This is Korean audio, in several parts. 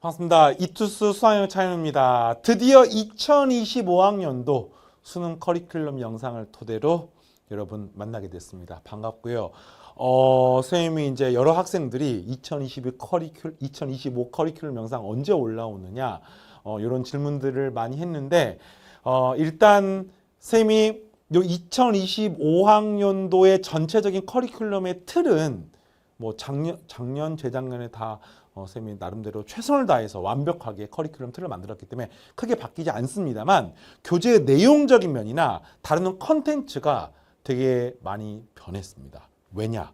반갑습니다. 이투스 수학영 차임입니다. 드디어 2025학년도 수능 커리큘럼 영상을 토대로 여러분 만나게 됐습니다. 반갑고요. 어, 선생님이 이제 여러 학생들이 2022 커리큘, 2025 커리큘럼 영상 언제 올라오느냐, 어, 이런 질문들을 많이 했는데, 어, 일단 선생님이 요 2025학년도의 전체적인 커리큘럼의 틀은 뭐 작년, 작년, 재작년에 다 어, 쌤이 나름대로 최선을 다해서 완벽하게 커리큘럼 틀을 만들었기 때문에 크게 바뀌지 않습니다만 교재의 내용적인 면이나 다루는 컨텐츠가 되게 많이 변했습니다. 왜냐?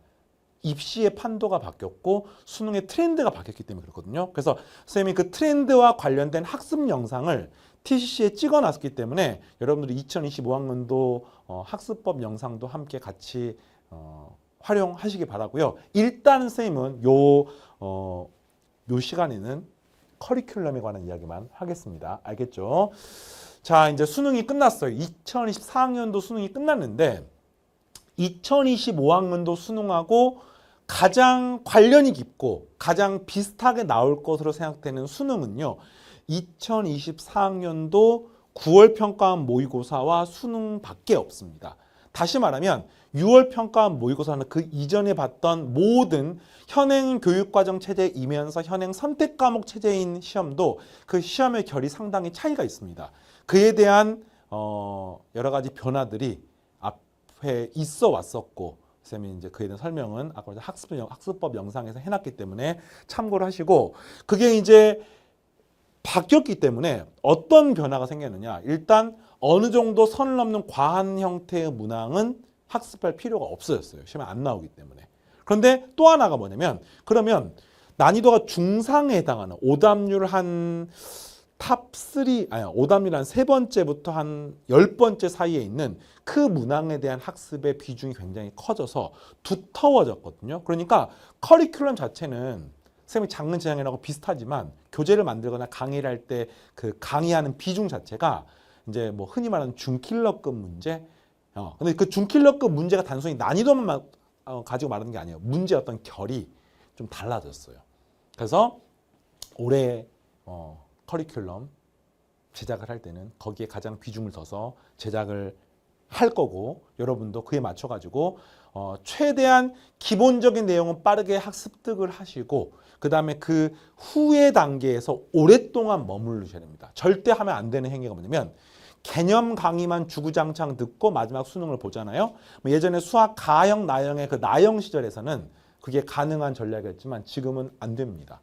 입시의 판도가 바뀌었고 수능의 트렌드가 바뀌었기 때문에 그렇거든요. 그래서 쌤이 그 트렌드와 관련된 학습 영상을 TCC에 찍어놨기 때문에 여러분들이 2025학년도 어, 학습법 영상도 함께 같이 어, 활용하시기 바라고요. 일단 쌤은 요 어, 요 시간에는 커리큘럼에 관한 이야기만 하겠습니다. 알겠죠? 자, 이제 수능이 끝났어요. 2024학년도 수능이 끝났는데 2025학년도 수능하고 가장 관련이 깊고 가장 비슷하게 나올 것으로 생각되는 수능은요. 2024학년도 9월 평가원 모의고사와 수능 밖에 없습니다. 다시 말하면 6월 평가원 모의고사는 그 이전에 봤던 모든 현행 교육과정 체제이면서 현행 선택 과목 체제인 시험도 그 시험의 결이 상당히 차이가 있습니다. 그에 대한 어 여러 가지 변화들이 앞에 있어 왔었고 쌤이 이제 그에 대한 설명은 아까 학습 학습법 영상에서 해놨기 때문에 참고를 하시고 그게 이제 바뀌었기 때문에 어떤 변화가 생겼느냐 일단 어느 정도 선을 넘는 과한 형태의 문항은 학습할 필요가 없어졌어요. 시험에 안 나오기 때문에. 그런데 또 하나가 뭐냐면 그러면 난이도가 중상에 해당하는 오답률 한 탑 3, 아니 오답률 한 세 번째부터 한 열 번째 사이에 있는 그 문항에 대한 학습의 비중이 굉장히 커져서 두터워졌거든요. 그러니까 커리큘럼 자체는 쌤이 작년 재작년하고 비슷하지만 교재를 만들거나 강의를 할 때 그 강의하는 비중 자체가 이제 뭐 흔히 말하는 중킬러급 문제. 어, 근데 그 중킬러급 문제가 단순히 난이도만 마- 어, 가지고 말하는 게 아니에요. 문제 어떤 결이 좀 달라졌어요. 그래서 올해 어, 커리큘럼 제작을 할 때는 거기에 가장 비중을 둬서 제작을 할 거고 여러분도 그에 맞춰 가지고 어, 최대한 기본적인 내용은 빠르게 학습득을 하시고 그 다음에 그 후의 단계에서 오랫동안 머무르셔야 됩니다. 절대 하면 안 되는 행위가 뭐냐면 개념 강의만 주구장창 듣고 마지막 수능을 보잖아요. 뭐 예전에 수학 가형 나형의 그 나형 시절에서는 그게 가능한 전략이었지만 지금은 안 됩니다.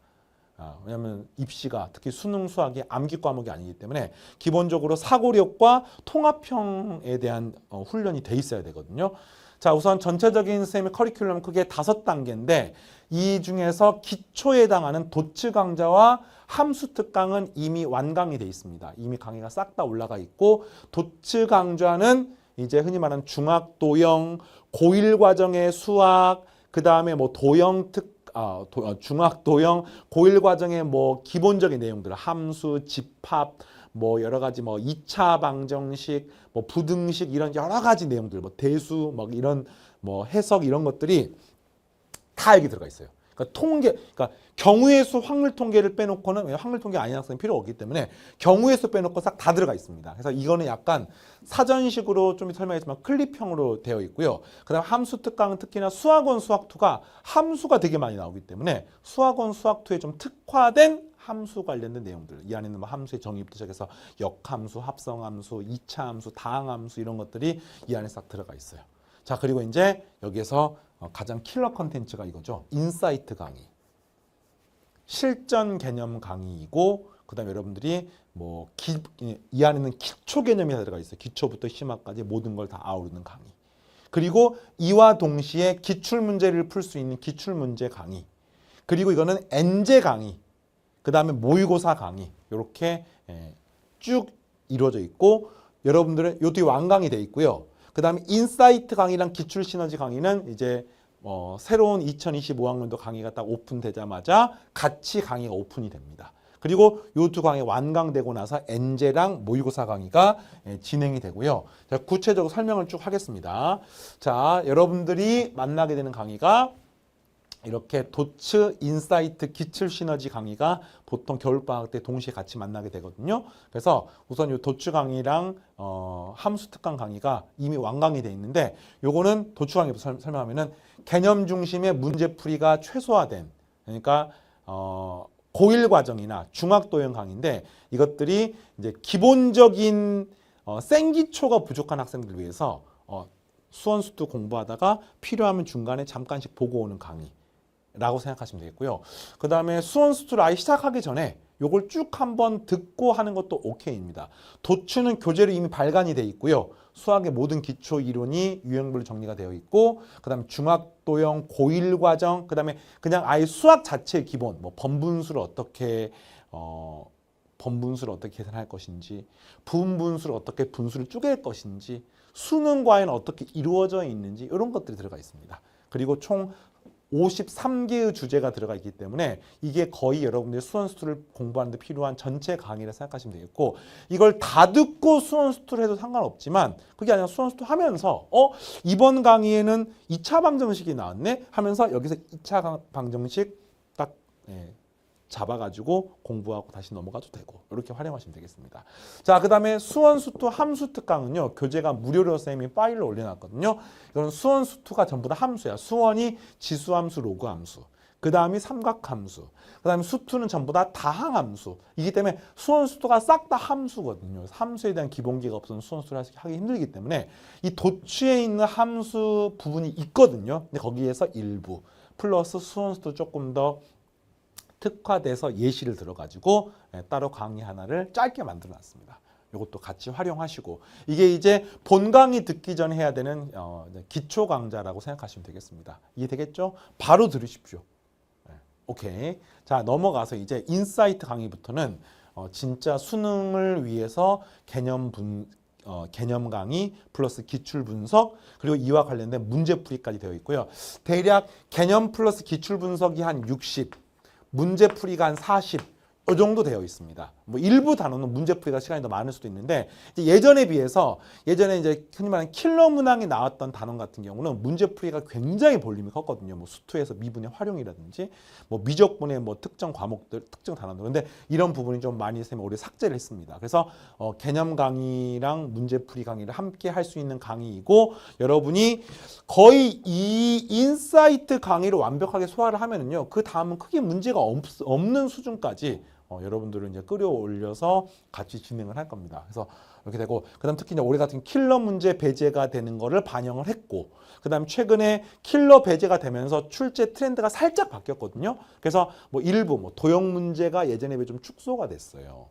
아, 왜냐하면 입시가 특히 수능 수학이 암기 과목이 아니기 때문에 기본적으로 사고력과 통합형에 대한 어, 훈련이 돼 있어야 되거든요. 자, 우선 전체적인 쌤의 커리큘럼 크게 다섯 단계인데 이 중에서 기초에 해당하는 도츠 강좌와 함수 특강은 이미 완강이 돼 있습니다. 이미 강의가 싹 다 올라가 있고 도츠 강좌는 이제 흔히 말하는 중학 도형 고1 과정의 수학 그 다음에 뭐 도형 특 아, 도- 어, 중학 도형 고1 과정의 뭐 기본적인 내용들 함수 집합 뭐 여러 가지 뭐 2차 방정식 뭐 부등식 이런 여러 가지 내용들 뭐 대수 뭐 이런 뭐 해석 이런 것들이 다 여기 들어가 있어요. 그러니까 통계, 그러니까 경우의 수 확률 통계를 빼놓고는 확률 통계 아닌 학생이 필요 없기 때문에 경우의 수 빼놓고 싹 다 들어가 있습니다. 그래서 이거는 약간 사전식으로 좀 설명했지만 클립형으로 되어 있고요. 그다음 함수 특강은 특히나 수학원 수학2가 함수가 되게 많이 나오기 때문에 수학원 수학2에 좀 특화된 함수 관련된 내용들 이 안에는 뭐 함수의 정의부터 시작해서 역함수, 합성함수, 이차함수, 다항함수 이런 것들이 이 안에 싹 들어가 있어요. 자 그리고 이제 여기에서 어, 가장 킬러 컨텐츠가 이거죠. 인사이트 강의. 실전 개념 강의이고 그다음에 여러분들이 뭐 이 안에는 기초 개념이 다 들어가 있어요. 기초부터 심화까지 모든 걸 다 아우르는 강의. 그리고 이와 동시에 기출 문제를 풀 수 있는 기출 문제 강의. 그리고 이거는 엔제 강의. 그 다음에 모의고사 강의. 이렇게 예, 쭉 이루어져 있고 여러분들은 요 뒤에 완강이 돼 있고요. 그 다음에 인사이트 강의랑 기출 시너지 강의는 이제 어, 새로운 2025학년도 강의가 딱 오픈되자마자 같이 강의가 오픈이 됩니다. 그리고 요 두 강의 완강되고 나서 엔제랑 모의고사 강의가 예, 진행이 되고요. 자, 구체적으로 설명을 쭉 하겠습니다. 자, 여러분들이 만나게 되는 강의가 이렇게 도츠, 인사이트, 기출 시너지 강의가 보통 겨울방학 때 동시에 같이 만나게 되거든요. 그래서 우선 이 도츠 강의랑 어, 함수 특강 강의가 이미 완강이 돼 있는데 요거는 도츠 설- 설명하면은 개념 중심의 문제풀이가 최소화된 그러니까 어, 고1 과정이나 중학 도형 강의인데 이것들이 이제 기본적인 어, 생기초가 부족한 학생들을 위해서 어, 수원수도 공부하다가 필요하면 중간에 잠깐씩 보고 오는 강의 라고 생각하시면 되겠고요. 그 다음에 수원 수투를 아예 시작하기 전에 요걸 쭉 한번 듣고 하는 것도 오케이입니다. 도추는 교재로 이미 발간이 돼 있고요. 수학의 모든 기초 이론이 유형별로 정리가 되어 있고 그다음에 중학도형 고1 과정 그다음에 그냥 아예 수학 자체의 기본 뭐 번분수를 어떻게 어 번분수를 어떻게 계산할 것인지 분분수를 어떻게 분수를 쪼갤 것인지 수능 과에는 어떻게 이루어져 있는지 이런 것들이 들어가 있습니다. 그리고 총 53개의 주제가 들어가 있기 때문에 이게 거의 여러분들이 수원수투를 공부하는 데 필요한 전체 강의를 생각하시면 되겠고 이걸 다 듣고 수원수투를 해도 상관없지만 그게 아니라 수원수투 하면서 어? 이번 강의에는 2차 방정식이 나왔네? 하면서 여기서 2차 강- 방정식 딱 예, 잡아가지고 공부하고 다시 넘어가도 되고 이렇게 활용하시면 되겠습니다. 자, 그 다음에 수원수투 함수 특강은요 교재가 무료로 쌤이 파일로 올려놨거든요. 이건 수원수투가 전부 다 함수야. 수원이 지수함수, 로그함수. 그 다음이 삼각함수. 그 다음에 수투는 전부 다 다항함수. 이기 때문에 수원수투가 싹 다 함수거든요. 함수에 대한 기본기가 없으면 수원수투를 하기 힘들기 때문에 이 도추에 있는 함수 부분이 있거든요. 근데 거기에서 일부 플러스 수원수투 조금 더 특화돼서 예시를 들어가지고 예, 따로 강의 하나를 짧게 만들어 놨습니다. 이것도 같이 활용하시고 이게 이제 본 강의 듣기 전에 해야 되는 어, 기초 강좌라고 생각하시면 되겠습니다. 이해되겠죠? 바로 들으십시오. 네, 오케이. 자 넘어가서 이제 인사이트 강의부터는 어, 진짜 수능을 위해서 개념 분 어, 개념 강의 플러스 기출 분석 그리고 이와 관련된 문제풀이까지 되어 있고요. 대략 개념 플러스 기출 분석이 한 60, 문제풀이가 한 40. 이 정도 되어 있습니다. 뭐 일부 단어는 문제 풀이가 시간이 더 많을 수도 있는데 예전에 비해서 예전에 이제 흔히 말하는 킬러 문항이 나왔던 단원 같은 경우는 문제 풀이가 굉장히 볼륨이 컸거든요. 뭐 수투에서 미분의 활용이라든지 뭐 미적분의 뭐 특정 과목들, 특정 단원들. 근데 이런 부분이 좀 많이 쌤이 올해 삭제를 했습니다. 그래서 어, 개념 강의랑 문제 풀이 강의를 함께 할 수 있는 강의이고 여러분이 거의 이 인사이트 강의를 완벽하게 소화를 하면은요. 그 다음은 크게 문제가 없, 없는 수준까지 어, 여러분들은 이제 끌어올려서 같이 진행을 할 겁니다. 그래서 이렇게 되고 그다음 특히 이제 올해 같은 킬러 문제 배제가 되는 거를 반영을 했고 그다음 최근에 킬러 배제가 되면서 출제 트렌드가 살짝 바뀌었거든요. 그래서 뭐 일부 뭐 도형 문제가 예전에 비해 좀 축소가 됐어요.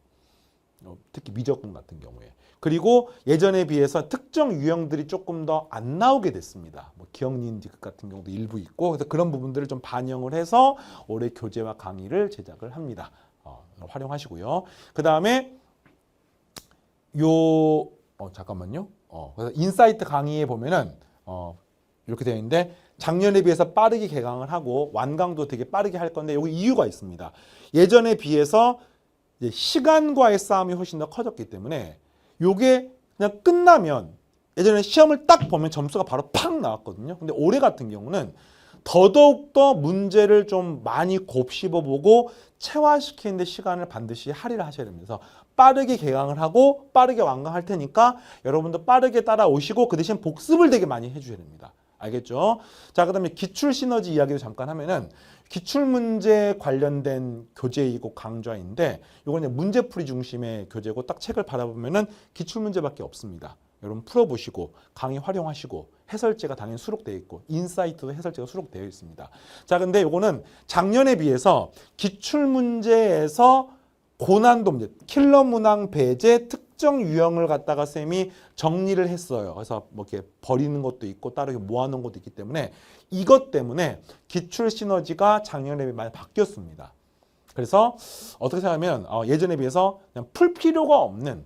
어, 특히 미적분 같은 경우에 그리고 예전에 비해서 특정 유형들이 조금 더 안 나오게 됐습니다. 뭐 기억니인지극 같은 경우도 일부 있고 그래서 그런 부분들을 좀 반영을 해서 올해 교재와 강의를 제작을 합니다. 어, 활용하시고요. 그 다음에 요 어, 잠깐만요. 어, 그래서 인사이트 강의에 보면은 어, 이렇게 되어 있는데 작년에 비해서 빠르게 개강을 하고 완강도 되게 빠르게 할 건데 여기 이유가 있습니다. 예전에 비해서 시간과의 싸움이 훨씬 더 커졌기 때문에 요게 그냥 끝나면 예전에 시험을 딱 보면 점수가 바로 팍 나왔거든요. 근데 올해 같은 경우는 더더욱 더 문제를 좀 많이 곱씹어 보고 체화시키는데 시간을 반드시 할애를 하셔야 됩니다. 빠르게 개강을 하고 빠르게 완강할 테니까 여러분도 빠르게 따라오시고 그 대신 복습을 되게 많이 해주셔야 됩니다. 알겠죠? 자, 그 다음에 기출 시너지 이야기를 잠깐 하면은 기출 문제 관련된 교재이고 강좌인데 이제 문제풀이 중심의 교재고 딱 책을 바라보면은 기출 문제밖에 없습니다. 여러분 풀어보시고 강의 활용하시고 해설제가 당연히 수록되어 있고 인사이트도 해설제가 수록되어 있습니다. 자, 근데 요거는 작년에 비해서 기출 문제에서 고난도 문제, 킬러 문항 배제 특정 유형을 갖다가 쌤이 정리를 했어요. 그래서 뭐 이렇게 버리는 것도 있고 따로 모아놓은 것도 있기 때문에 이것 때문에 기출 시너지가 작년에 비해 많이 바뀌었습니다. 그래서 어떻게 생각하면 어, 예전에 비해서 그냥 풀 필요가 없는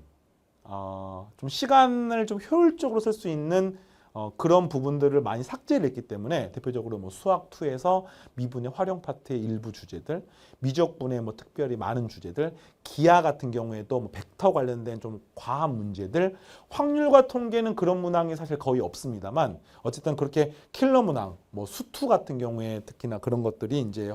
어, 좀 시간을 좀 효율적으로 쓸 수 있는 어, 그런 부분들을 많이 삭제를 했기 때문에 대표적으로 뭐 수학 2에서 미분의 활용 파트의 일부 주제들, 미적분의 뭐 특별히 많은 주제들, 기하 같은 경우에도 뭐 벡터 관련된 좀 과학 문제들, 확률과 통계는 그런 문항이 사실 거의 없습니다만 어쨌든 그렇게 킬러 문항, 뭐 수투 같은 경우에 특히나 그런 것들이 이제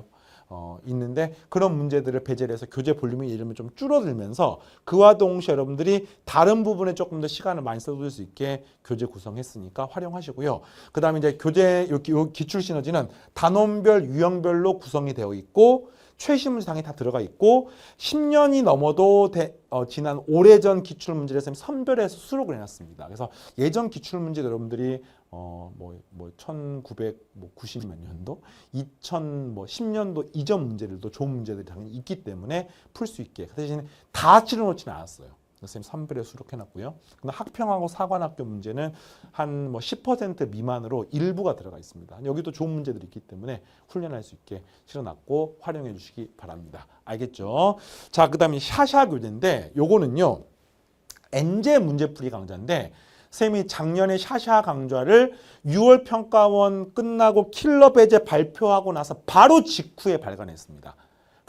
어, 있는데 그런 문제들을 배제를 해서 교재 볼륨이 예를 들면 좀 줄어들면서 그와 동시에 여러분들이 다른 부분에 조금 더 시간을 많이 써줄 수 있게 교재 구성했으니까 활용하시고요. 그 다음에 이제 교재 요 기출 시너지는 단원별 유형별로 구성이 되어 있고 최신 문제상이 다 들어가 있고 10년이 넘어도 대- 어, 지난 오래전 기출 문제를 쌤 선별해서 수록을 해놨습니다. 그래서 예전 기출 문제 여러분들이 어뭐뭐 1990몇 년도, 2000뭐 10년도 이전 문제들도 좋은 문제들이 당연히 있기 때문에 풀 수 있게 그 대신 다 치러놓지는 않았어요. 선생님 선별에 수록해놨고요. 근데 학평하고 사관학교 문제는 한 뭐 10% 미만으로 일부가 들어가 있습니다. 여기도 좋은 문제들이 있기 때문에 훈련할 수 있게 실어놨고 활용해 주시기 바랍니다. 알겠죠? 자, 그 다음에 샤샤 교재인데 요거는요. 엔제 문제풀이 강좌인데 쌤이 작년에 샤샤 강좌를 6월 평가원 끝나고 킬러 배제 발표하고 나서 바로 직후에 발간했습니다.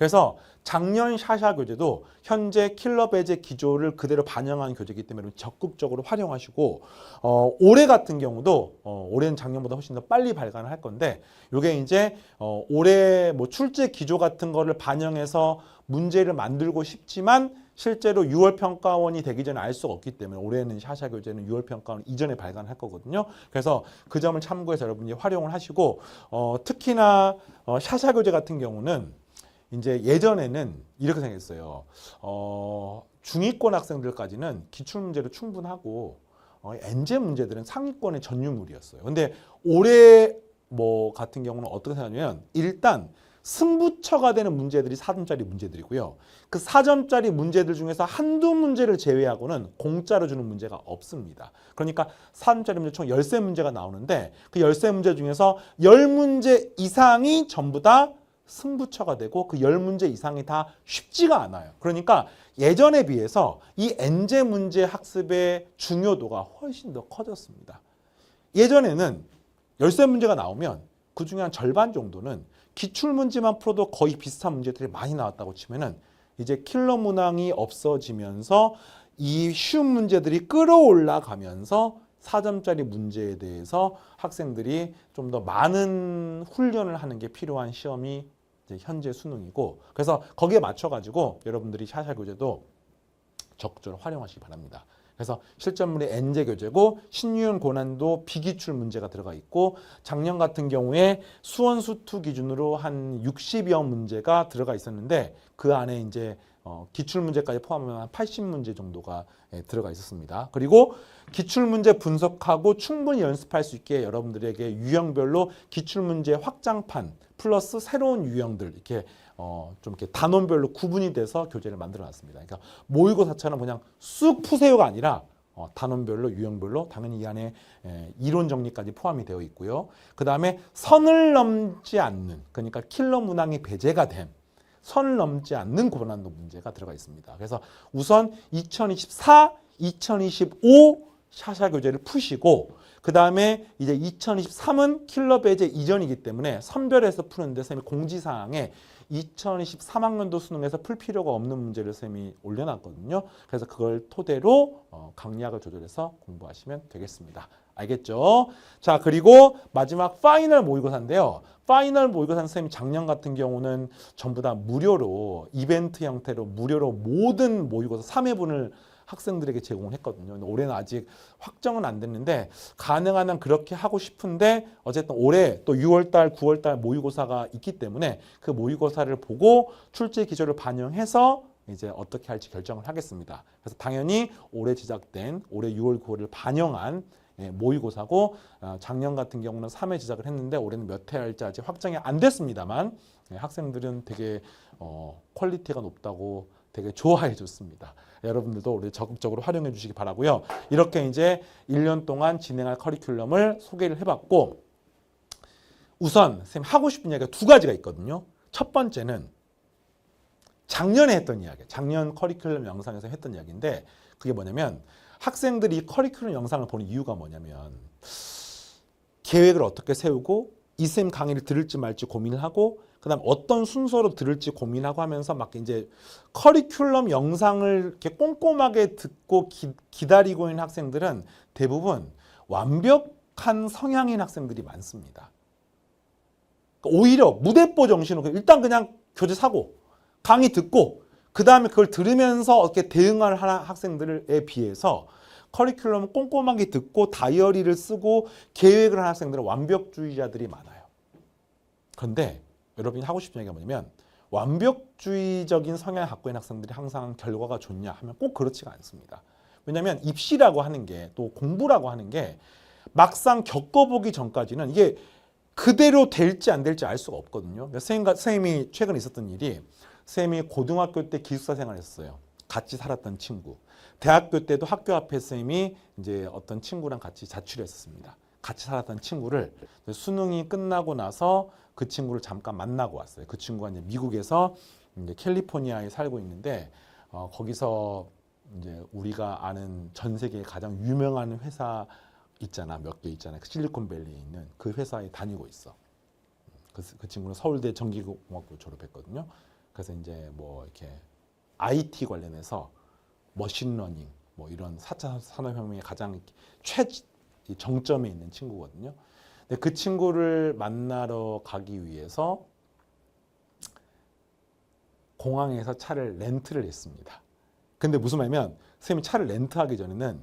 그래서 작년 샤샤 교재도 현재 킬러 배제 기조를 그대로 반영한 교재이기 때문에 적극적으로 활용하시고 어, 올해 같은 경우도 어, 올해는 작년보다 훨씬 더 빨리 발간을 할 건데 이게 이제 어, 올해 뭐 출제 기조 같은 거를 반영해서 문제를 만들고 싶지만 실제로 6월 평가원이 되기 전에 알 수가 없기 때문에 올해는 샤샤 교재는 6월 평가원 이전에 발간할 거거든요. 그래서 그 점을 참고해서 여러분이 활용을 하시고 어, 특히나 어, 샤샤 교재 같은 경우는 이제 예전에는 이렇게 생겼어요. 어, 중위권 학생들까지는 기출 문제로 충분하고 어, 엔제 문제들은 상위권의 전유물이었어요. 근데 올해 뭐 같은 경우는 어떻게 생각하냐면 일단 승부처가 되는 문제들이 4점짜리 문제들이고요. 그 4점짜리 문제들 중에서 한두 문제를 제외하고는 공짜로 주는 문제가 없습니다. 그러니까 4점짜리 문제 총 13문제가 나오는데 그 13문제 중에서 10문제 이상이 전부 다 승부처가 되고 그 10문제 이상이 다 쉽지가 않아요. 그러니까 예전에 비해서 이 엔제 문제 학습의 중요도가 훨씬 더 커졌습니다. 예전에는 13문제가 나오면 그 중에 한 절반 정도는 기출 문제만 풀어도 거의 비슷한 문제들이 많이 나왔다고 치면은 이제 킬러 문항이 없어지면서 이 쉬운 문제들이 끌어올라가면서 4점짜리 문제에 대해서 학생들이 좀 더 많은 훈련을 하는 게 필요한 시험이 현재 수능이고 그래서 거기에 맞춰 가지고 여러분들이 샤샤 교재도 적극적으로 활용하시기 바랍니다. 그래서 실전물이 엔제 교재고 신유형 고난도 비기출 문제가 들어가 있고 작년 같은 경우에 수원 수투 기준으로 한 60여 문제가 들어가 있었는데 그 안에 이제 어, 기출 문제까지 포함하면 한 80문제 정도가 예, 들어가 있었습니다. 그리고 기출 문제 분석하고 충분히 연습할 수 있게 여러분들에게 유형별로 기출 문제 확장판 플러스 새로운 유형들 이렇게 어, 좀 이렇게 단원별로 구분이 돼서 교재를 만들어 놨습니다. 그러니까 모의고사처럼 그냥 쑥 푸세요가 아니라 어, 단원별로 유형별로 당연히 이 안에 에, 이론 정리까지 포함이 되어 있고요. 그 다음에 선을 넘지 않는 그러니까 킬러 문항이 배제가 된 선을 넘지 않는 고난도 문제가 들어가 있습니다. 그래서 우선 2024, 2025 샤샤 교재를 푸시고 그 다음에 이제 2023은 킬러 배제 이전이기 때문에 선별해서 푸는데 쌤이 공지사항에 2023학년도 수능에서 풀 필요가 없는 문제를 쌤이 올려놨거든요. 그래서 그걸 토대로 어, 강약을 조절해서 공부하시면 되겠습니다. 알겠죠? 자 그리고 마지막 파이널 모의고사인데요. 파이널 모의고사 쌤이 작년 같은 경우는 전부 다 무료로 이벤트 형태로 무료로 모든 모의고사 3회분을 학생들에게 제공을 했거든요. 올해는 아직 확정은 안 됐는데 가능한 한 그렇게 하고 싶은데 어쨌든 올해 또 6월달, 9월달 모의고사가 있기 때문에 그 모의고사를 보고 출제 기조를 반영해서 이제 어떻게 할지 결정을 하겠습니다. 그래서 당연히 올해 제작된 올해 6월, 9월을 반영한 예, 모의고사고 어, 작년 같은 경우는 3회 제작을 했는데 올해는 몇 회 할지 아직 확정이 안 됐습니다만 예, 학생들은 되게 어, 퀄리티가 높다고 되게 좋아해 줬습니다. 여러분들도 우리 적극적으로 활용해 주시기 바라고요. 이렇게 이제 1년 동안 진행할 커리큘럼을 소개를 해봤고 우선 쌤 하고 싶은 이야기가 두 가지가 있거든요. 첫 번째는 작년에 했던 이야기, 작년 커리큘럼 영상에서 했던 이야기인데 그게 뭐냐면 학생들이 이 커리큘럼 영상을 보는 이유가 뭐냐면 계획을 어떻게 세우고 이쌤 강의를 들을지 말지 고민을 하고 그다음 어떤 순서로 들을지 고민하고 하면서 막 이제 커리큘럼 영상을 이렇게 꼼꼼하게 듣고 기, 기다리고 있는 학생들은 대부분 완벽한 성향인 학생들이 많습니다. 그러니까 오히려 무대뽀 정신으로 일단 그냥 교재 사고 강의 듣고 그 다음에 그걸 들으면서 어떻게 하는 학생들에 비해서 커리큘럼을 꼼꼼하게 듣고 다이어리를 쓰고 계획을 하는 학생들은 완벽주의자들이 많아요. 그런데 여러분이 하고 싶은 얘기가 뭐냐면 완벽주의적인 성향을 갖고 있는 학생들이 항상 결과가 좋냐 하면 꼭 그렇지가 않습니다. 왜냐하면 입시라고 하는 게 또 공부라고 하는 게 막상 겪어보기 전까지는 이게 그대로 될지 안 될지 알 수가 없거든요. 선생님과 선생님이 최근 있었던 일이 선생님이 고등학교 때 기숙사 생활했어요. 같이 살았던 친구. 대학교 때도 학교 앞에 선생님이 이제 어떤 친구랑 같이 자취했었습니다. 같이 살았던 친구를 수능이 끝나고 나서 그 친구를 잠깐 만나고 왔어요. 그 친구가 이제 미국에서 이제 캘리포니아에 살고 있는데 어, 거기서 이제 우리가 아는 전 세계 가장 유명한 회사 있잖아 몇 개 있잖아 그 실리콘밸리에 있는 그 회사에 다니고 있어. 그, 그 친구는 서울대 전기공학부 졸업했거든요. 그래서 이제 뭐 이렇게 IT 관련해서 머신러닝 뭐 이런 4차 산업혁명의 가장 최 정점에 있는 친구거든요. 근데 그 친구를 만나러 가기 위해서 공항에서 차를 렌트를 했습니다. 근데 무슨 말이냐면 선생님이 차를 렌트하기 전에는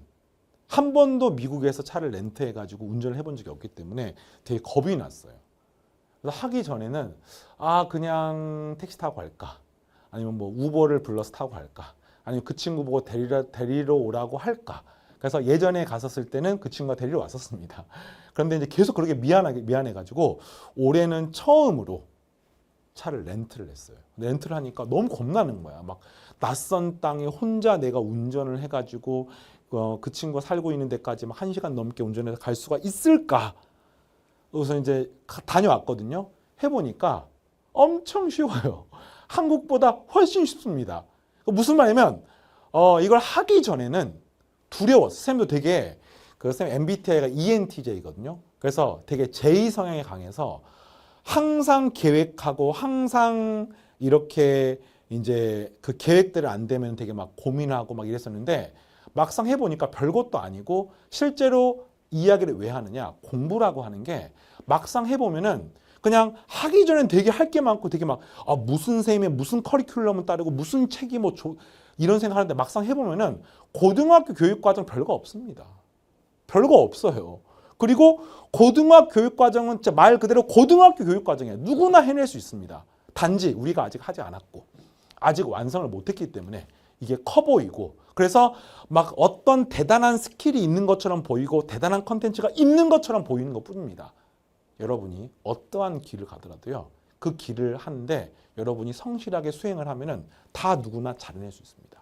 한 번도 미국에서 차를 렌트해가지고 운전을 해본 적이 없기 때문에 되게 겁이 났어요. 그래서 하기 전에는 아 그냥 택시 타고 갈까 아니면 뭐 우버를 불러서 타고 갈까 아니면 그 친구 보고 데리러, 데리러 오라고 할까 그래서 예전에 갔었을 때는 그 친구가 데리러 왔었습니다. 그런데 이제 계속 그렇게 미안하게 미안해 가지고 올해는 처음으로 차를 렌트를 했어요. 렌트를 하니까 너무 겁나는 거야. 막 낯선 땅에 혼자 내가 운전을 해가지고 어, 그 친구가 살고 있는 데까지 막한 시간 넘게 운전해서 갈 수가 있을까? 그래서 이제 가- 다녀왔거든요. 해보니까 엄청 쉬워요. 한국보다 훨씬 쉽습니다. 그 무슨 말이냐면 어, 이걸 하기 전에는 두려웠어. 쌤도 되게 그 쌤 MBTI가 E ENTJ거든요. 그래서 되게 J 성향이 강해서 항상 계획하고 항상 이렇게 이제 그 계획대로 안 되면 되게 막 고민하고 막 이랬었는데 막상 해보니까 별것도 아니고 실제로 이야기를 왜 하느냐 공부라고 하는 게 막상 해보면은 그냥 하기 전엔 되게 할 게 많고 되게 막 아, 무슨 쌤이 무슨 커리큘럼을 따르고 무슨 책이 뭐 조, 이런 생각하는데 막상 해보면은 고등학교 교육과정 별거 없습니다. 별거 없어요. 그리고 고등학교 교육과정은 진짜 말 그대로 고등학교 교육과정이에요. 누구나 해낼 수 있습니다. 단지 우리가 아직 하지 않았고 아직 완성을 못했기 때문에 이게 커 보이고 그래서 막 어떤 대단한 스킬이 있는 것처럼 보이고 대단한 컨텐츠가 있는 것처럼 보이는 것 뿐입니다. 여러분이 어떠한 길을 가더라도요. 그 길을 하는데 여러분이 성실하게 수행을 하면은 다 누구나 잘해낼 수 있습니다.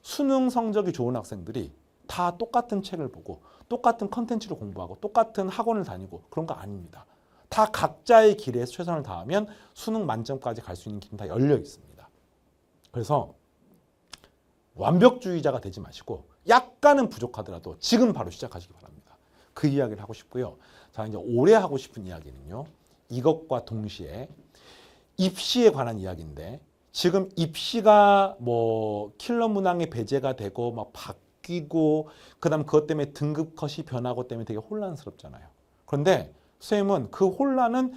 수능 성적이 좋은 학생들이 다 똑같은 책을 보고 똑같은 컨텐츠를 공부하고 똑같은 학원을 다니고 그런 거 아닙니다. 다 각자의 길에 최선을 다하면 수능 만점까지 갈 수 있는 길은 다 열려 있습니다. 그래서 완벽주의자가 되지 마시고 약간은 부족하더라도 지금 바로 시작하시기 바랍니다. 그 이야기를 하고 싶고요. 자, 이제 올해 하고 싶은 이야기는요. 이것과 동시에 입시에 관한 이야기인데 지금 입시가 뭐 킬러 문항의 배제가 되고 막 바뀌고 그다음 그것 때문에 등급 컷이 변하고 때문에 되게 혼란스럽잖아요. 그런데 선생님은 그 혼란은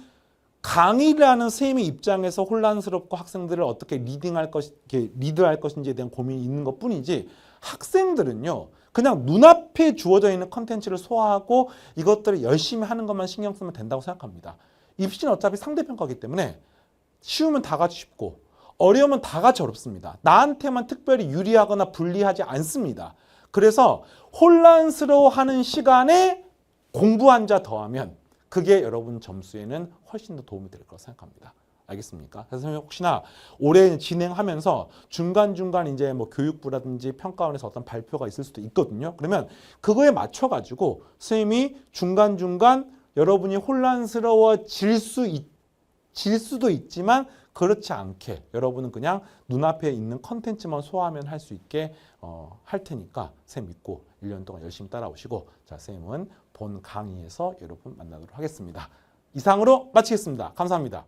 강의를 하는 선생님의 입장에서 혼란스럽고 학생들을 어떻게 리딩할 것, 이렇게 리드할 것인지에 대한 고민이 있는 것 뿐이지 학생들은요, 그냥 눈앞에 주어져 있는 컨텐츠를 소화하고 이것들을 열심히 하는 것만 신경 쓰면 된다고 생각합니다. 입시는 어차피 상대평가기 때문에 쉬우면 다 같이 쉽고 어려우면 다 같이 어렵습니다. 나한테만 특별히 유리하거나 불리하지 않습니다. 그래서 혼란스러워하는 시간에 공부 한 자 더하면 그게 여러분 점수에는 훨씬 더 도움이 될 거라 생각합니다. 알겠습니까? 그래서 혹시나 올해 진행하면서 중간중간 이제 뭐 교육부라든지 평가원에서 어떤 발표가 있을 수도 있거든요. 그러면 그거에 맞춰가지고 선생님이 중간중간 여러분이 혼란스러워질 수 있, 질 수도 있지만 그렇지 않게 여러분은 그냥 눈앞에 있는 컨텐츠만 소화하면 할 수 있게 어, 할 테니까 쌤 믿고 1년 동안 열심히 따라오시고 자 쌤은 본 강의에서 여러분 만나도록 하겠습니다. 이상으로 마치겠습니다. 감사합니다.